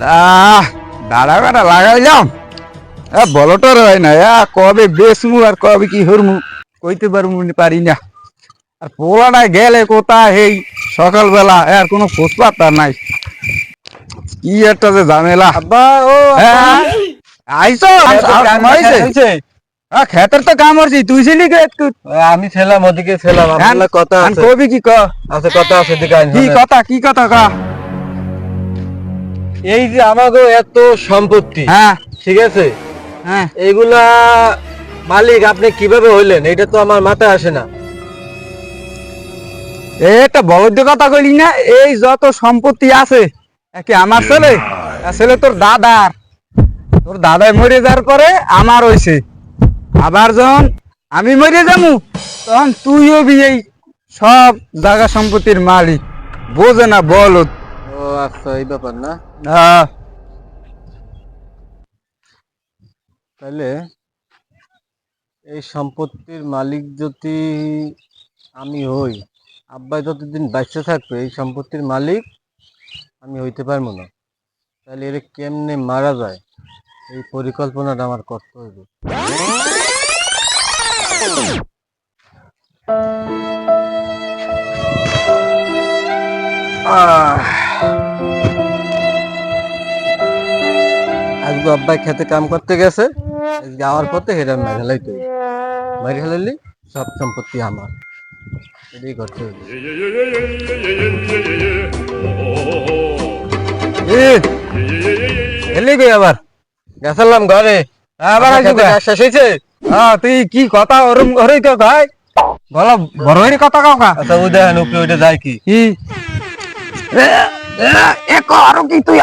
আহ দাঁড়া বেড়া লাগাইলাম এ বলটর হয় না এ কবে বেসমু আর কবে কি হরমু? কইতে পারমু পারি না। আর পোলাটা গেলে কোথায় এই সকালবেলা? এর কোনো খোঁজ পাত্তা নাই। কি একটা যে ঝামেলা। আব্বা ও হ্যাঁ? আইসে খেতের তো কাম করছি তুই ছিলি একটু। আমি ছিলাম ওদিকে ছিলাম কথা আছে। কবি কি ক? আছে কথা আছে কি কথা কি কথা কা? এই যে আমাগো এত সম্পত্তি হ্যাঁ। ঠিক আছে? হ্যাঁ। এইগুলা মালিক আপনি কীভাবে হইলেন? এটা তো আমার মাথায় আসে না। এটা বলদ কথা কইলি না এই যত সম্পত্তি আছে একে আমার ছেলে? আসলে তোর দাদার। তোর দাদাই মরে যাওয়ার পরে আমার হইছে। আবার যখন আমি মরে যাব তখন তুইও বি এই সব জায়গা সম্পত্তির মালিক। বোঝে না বলত ও আচ্ছা এই ব্যাপার না? আহ, তাহলে এই সম্পত্তির মালিক যদি আমি হই আব্বাই যতদিন বাইসে থাকবে এই সম্পত্তির মালিক আমি হইতে পারব না। তাহলে এর কেমনে মারা যায়? এই পরিকল্পনাটা আমার করতে হবে। আহ, আব্বাই খেতে কাম করতে গেছে যাওয়ার পথে হেরা মেঘালয় তৈরি মেঘালয় সব সম্পত্তি আমার। এটাই করতে এলি কই আবার? গেছিলাম ঘরে। আবার শেষ হয়েছে আহ, তুই কি কথা ওরম ঘরেই তো ভাই গলা বড় কথা কাও কা? আচ্ছা ওই দেখেন উপরে ওইটা যায় কি? এ কি তুই?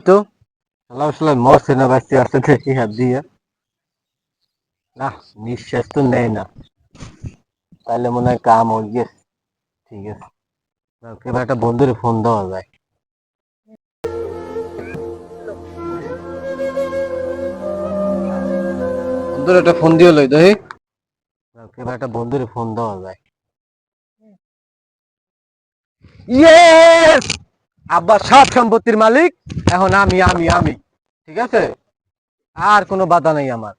তো। না নিঃশ্বাস তো নেয় না। তাহলে মনে হয় কাম হয়ে গেছে। ঠিক আছে। এবার একটা বন্ধুরে ফোন দেওয়া যায়। বন্ধুর একটা ফোন দিয়ে লই না, এবার একটা বন্ধুরে ফোন দেওয়া যায়। ইয়েস আব্বা সব সম্পত্তির মালিক এখন আমি আমি আমি। ঠিক আছে? আর কোনো বাধা নেই আমার।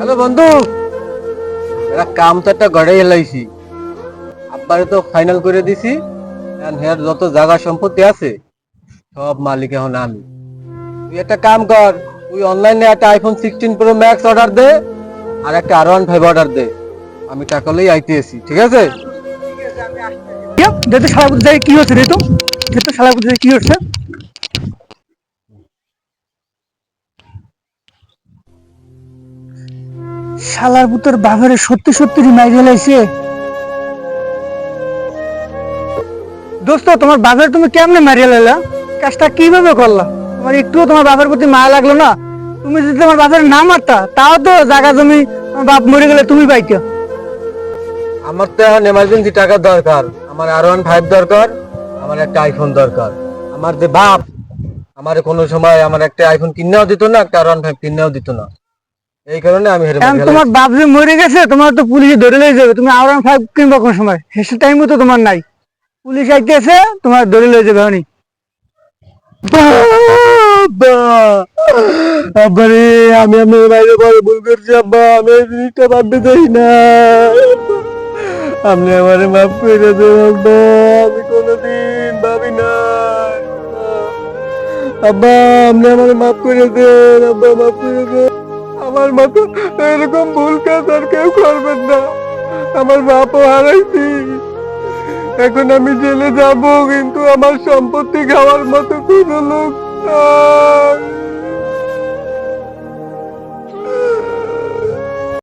হ্যালো বন্ধু। এরা কাম তো একটা গড়ে এলাইছি। আব্বারে তো ফাইনাল করে দিছি। হের যত জায়গা সম্পত্তি আছে, সব মালিক এখন আমি। তুই একটা কাম কর, তুই অনলাইনে একটা iPhone sixteen pro max order দে, আর একটা আর ওয়ান ফাইভ অর্ডার দে। আমি টাকালেই আইতে এসি ঠিক আছে? দেখতে শালা বুঝতে কি হচ্ছে রে তো দেখতে শালা বুঝতে কি হচ্ছে শালার পুতর বাবারে সত্যি সত্যি মাই গেলাইছে দোস্ত, তোমার বাবার তুমি কেমনে মারিয়ে লাইলা? কাজটা কীভাবে করলা? তোমার একটুও তোমার বাবার প্রতি মায়া লাগল না? তুমি যদি তোমার বাবার না মারতা, তাও তো জায়গা জমি বাপ মরে গেলে তুমি পাইতো আমার তো এখন এমার্জেন্সি টাকা দরকার। আমার আর ওয়ান ফাইভ দরকার, আমার একটা আইফোন দরকার। আমার যে বাপ, আমার কোনো সময় আমার একটা আইফোন কিনেও দিত না, একটা আর ওয়ান ফাইভ কিনেও দিত না। এই কারণে আমি তোমার বাপ যে মরে গেছে তোমার তো পুলিশে ধরে লয়ে যাবে। তুমি আর ফাইভ কিনবা কোন সময়? হেসে টাইমও তো তোমার নাই। পুলিশ আইতেছে তোমার ধরে লয়ে যাবে হনি আব্বা আমি আমি বাইরে বড় ভুল করছি আব্বা। আমি এই জিনিসটা ভাবতে চাই না। আপনি আমারে মাফ করে দেন আব্বা। আমি কোনোদিন ভাবি না। আব্বা আপনি আমারে মাফ করে দেন আব্বা মাফ করে দেন। আমার মতো এরকম ভুল কাজ আর কেউ করবেন না। আমার বাপও হারাইছি। এখন আমি জেলে যাব, কিন্তু আমার সম্পত্তি খাওয়ার মতো কোনো লোক